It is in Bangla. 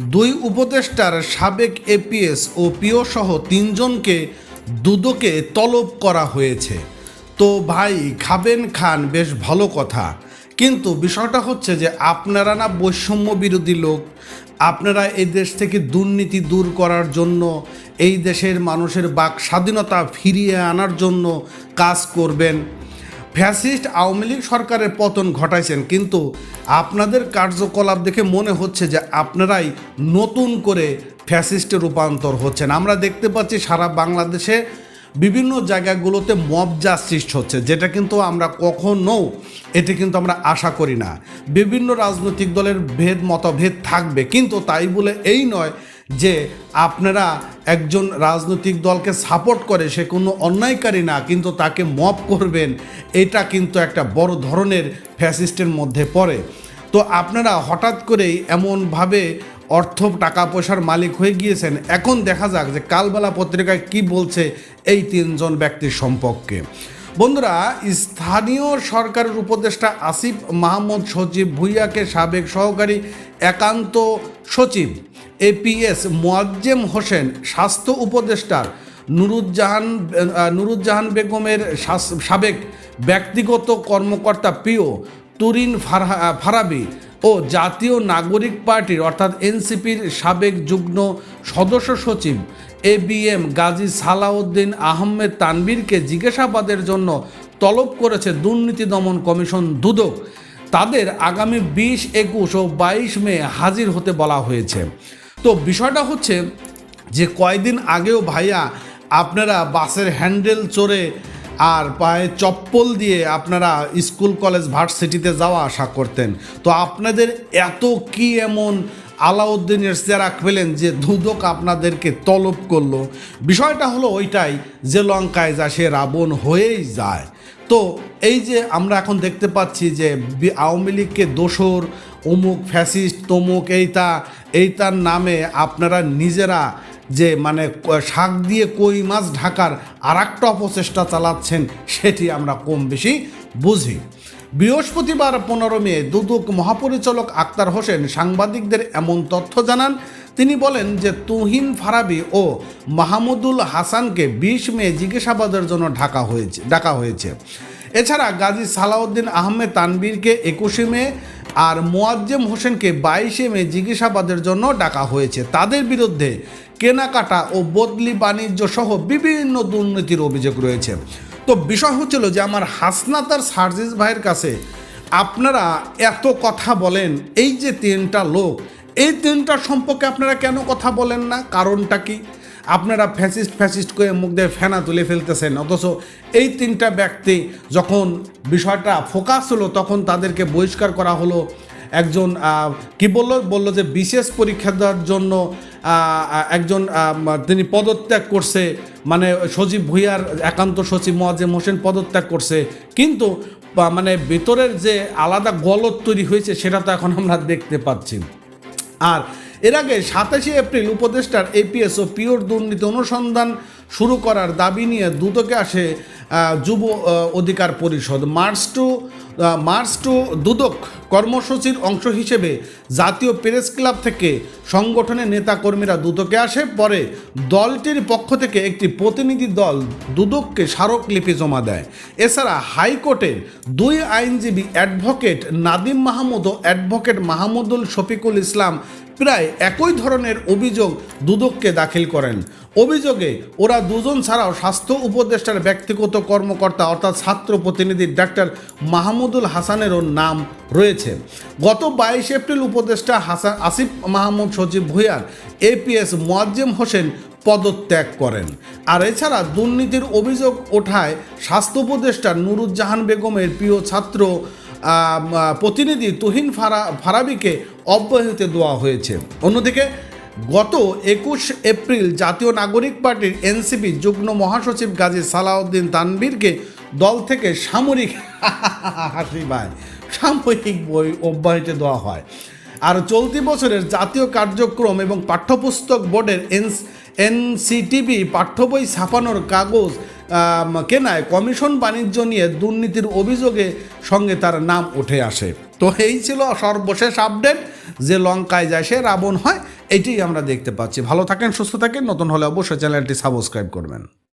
দুই উপদেষ্টার সাবেক এপিএস ও পিও সহ তিনজনকে দুদকে তলব করা হয়েছে। তো ভাই, খাবেন খান, বেশ ভালো কথা। কিন্তু বিষয়টা হচ্ছে যে আপনারা না বৈষম্য বিরোধী লোক। আপনারা এই দেশ থেকে দুর্নীতি দূর করার জন্য, এই দেশের মানুষের বাক স্বাধীনতা ফিরিয়ে আনার জন্য কাজ করবেন। ফ্যাসিস্ট আওয়ামী লীগ সরকারের পতন ঘটাইছেন, কিন্তু আপনাদের কার্যকলাপ দেখে মনে হচ্ছে যে আপনারাই নতুন করে ফ্যাসিস্টে রূপান্তর হচ্ছেন। আমরা দেখতে পাচ্ছি সারা বাংলাদেশে বিভিন্ন জায়গাগুলোতে মব জাস্টিস হচ্ছে, যেটা কিন্তু আমরা কখনো এটি কিন্তু আমরা আশা করি না। বিভিন্ন রাজনৈতিক দলের ভেদ মতভেদ থাকবে, কিন্তু তাই বলে এই নয় যে আপনারা একজন রাজনৈতিক দলকে সাপোর্ট করে, সে কোনো অন্যায়কারী না, কিন্তু তাকে মপ করবেন, এটা কিন্তু একটা বড় ধরনের ফ্যাসিস্টের মধ্যে পড়ে। তো আপনারা হঠাৎ করেই এমনভাবে অর্থ, টাকা, পয়সার মালিক হয়ে গিয়েছেন, এখন দেখা যাক যে কালবেলা পত্রিকায় কি বলছে এই তিনজন ব্যক্তির সম্পর্কে। বন্ধুরা, স্থানীয় সরকারের উপদেষ্টা আসিফ মাহমুদ সচিব ভুইয়াকে সাবেক সহকারী একান্ত সচিব এপিএস মোয়াজ্জেম হোসেন, স্বাস্থ্য উপদেষ্টার নুরুজ্জাহান নুরুজ্জাহান বেগমের সাবেক ব্যক্তিগত কর্মকর্তা প্রিয় তুরিন ফারহা- ফারাবি ও জাতীয় নাগরিক পার্টির অর্থাৎ এনসিপির সাবেক যুগ্ম সদস্য সচিব A B M Gazi Salauddin Ahmed তানবীরকে জিজ্ঞাসাবাদের জন্য তলব করেছে দুর্নীতি দমন কমিশন দুদক। তাদের আগামী বিশ, একুশ ও বাইশ মে হাজির হতে বলা হয়েছে। তো বিষয়টা হচ্ছে যে কয়দিন আগেও ভাইয়া আপনারা বাসের হ্যান্ডেল চড়ে আর পায়ে চপ্পল দিয়ে আপনারা স্কুল, কলেজ, ভার্সিটিতে যাওয়া আশা করতেন। তো আপনাদের এত কি এমন আলাউদ্দিনের চেরাক পেলেন যে দুদক আপনাদেরকে তলব করল। বিষয়টা হলো ওইটাই যে লঙ্কায় যা সে রাবণ হয়েই যায়। তো এই যে আমরা এখন দেখতে পাচ্ছি যে আওয়ামী লীগকে দোসর অমুক ফ্যাসিস্ট, তমুক এইটা এইটার নামে আপনারা নিজেরা যে মানে শাক দিয়ে কই মাছ ঢাকার আর একটা অপচেষ্টা চালাচ্ছেন, সেটি আমরা কম বেশি বুঝি। বৃহস্পতিবার পনেরো মে দুদক মহাপরিচালক আক্তার হোসেন সাংবাদিকদের এমন তথ্য জানান। তিনি বলেন যে তুহিন ফারাবি ও মাহমুদুল হাসানকে বিশ মে জিজ্ঞাসাবাদের জন্য ঢাকা হয়েছে, ডাকা হয়েছে। এছাড়া গাজী সালাউদ্দিন আহমেদ তানবীরকে একুশে মে আর মোয়াজ্জেম হোসেনকে বাইশে মে জিজ্ঞাসাবাদের জন্য ডাকা হয়েছে। তাদের বিরুদ্ধে কেনাকাটা ও বদলি বাণিজ্য সহ বিভিন্ন দুর্নীতির অভিযোগ রয়েছে। তো বিষয় হচ্ছিল যে আমার হাসনাত আর সার্জিস ভাইয়ের কাছে আপনারা এত কথা বলেন, এই যে তিনটা লোক, এই তিনটার সম্পর্কে আপনারা কেন কথা বলেন না? কারণটা কি? আপনারা ফ্যাসিস্ট ফ্যাসিস্ট করে মুখ দিয়ে ফেনা তুলে ফেলতেছেন, অথচ এই তিনটা ব্যক্তি যখন বিষয়টা ফোকাস হলো, তখন তাদেরকে বহিষ্কার করা হলো। একজন কি বলল? বলল যে বিশেষ পরীক্ষা দেওয়ার জন্য একজন তিনি পদত্যাগ করছে। মানে সজীব ভুইয়ার একান্ত সচিব মোয়াজ্জেম হোসেন পদত্যাগ করছে। কিন্তু মানে ভেতরের যে আলাদা গলত তৈরি হয়েছে, সেটা তো এখন আমরা দেখতে পাচ্ছি। আর এর আগে সাতাশে এপ্রিল উপদেষ্টার এপিএস ও পিওর দুর্নীতি অনুসন্ধান শুরু করার দাবি নিয়ে দুদকে আসে যুব অধিকার পরিষদ। March to march to Dudok কর্মসূচির অংশ হিসেবে জাতীয় প্রেস ক্লাব থেকে সংগঠনের নেতাকর্মীরা দুদকে আসে। পরে দলটির পক্ষ থেকে একটি প্রতিনিধি দল দুদককে স্মারকলিপি জমা দেয়। এছাড়া হাইকোর্টের দুই আইনজীবী অ্যাডভোকেট নাদিম মাহমুদ ও অ্যাডভোকেট মাহমুদুল শফিকুল ইসলাম প্রায় একই ধরনের অভিযোগ দুদককে দাখিল করেন। অভিযোগে ওরা দুজন ছাড়াও স্বাস্থ্য উপদেষ্টার ব্যক্তিগত কর্মকর্তা অর্থাৎ ছাত্র প্রতিনিধি ডাক্তার মাহমুদুল হাসানেরও নাম রয়েছে। গত বাইশ এপ্রিল উপদেষ্টা হাসান আসিফ মাহমুদ সচিব ভুইয়ার এপিএস মোয়াজ্জেম হোসেন পদত্যাগ করেন। আর এছাড়া দুর্নীতির অভিযোগ ওঠায় স্বাস্থ্য উপদেষ্টা নুরুজ্জাহান বেগমের প্রিয় ছাত্র প্রতিনিধি তুহিন ফারা, ফারাবিকে অব্যাহতি দেওয়া হয়েছে। অন্যদিকে, গত একুশ এপ্রিল জাতীয় নাগরিক পার্টির এনসিপি যুগ্ম মহাসচিব গাজী সালাউদ্দিন তানবীরকে দল থেকে সামরিক হাসি ভাই সাময়িক বই অব্যাহতি দেওয়া হয়। আর চলতি বছরের জাতীয় কার্যক্রম এবং পাঠ্যপুস্তক বোর্ডের এনস এনসিটিভি পাঠ্য বই ছাপানোর কাগজ কেনায় কমিশন বাণিজ্য নিয়ে দুর্নীতির অভিযোগে সঙ্গে তার নাম উঠে আসে। তো এই ছিল সর্বশেষ আপডেট, যে লঙ্কায় যায় সে রাবণ হয়, এটাই আমরা দেখতে পাচ্ছি। ভালো থাকেন, সুস্থ থাকেন, নতুন হলে অবশ্যই চ্যানেলটি সাবস্ক্রাইব করবেন।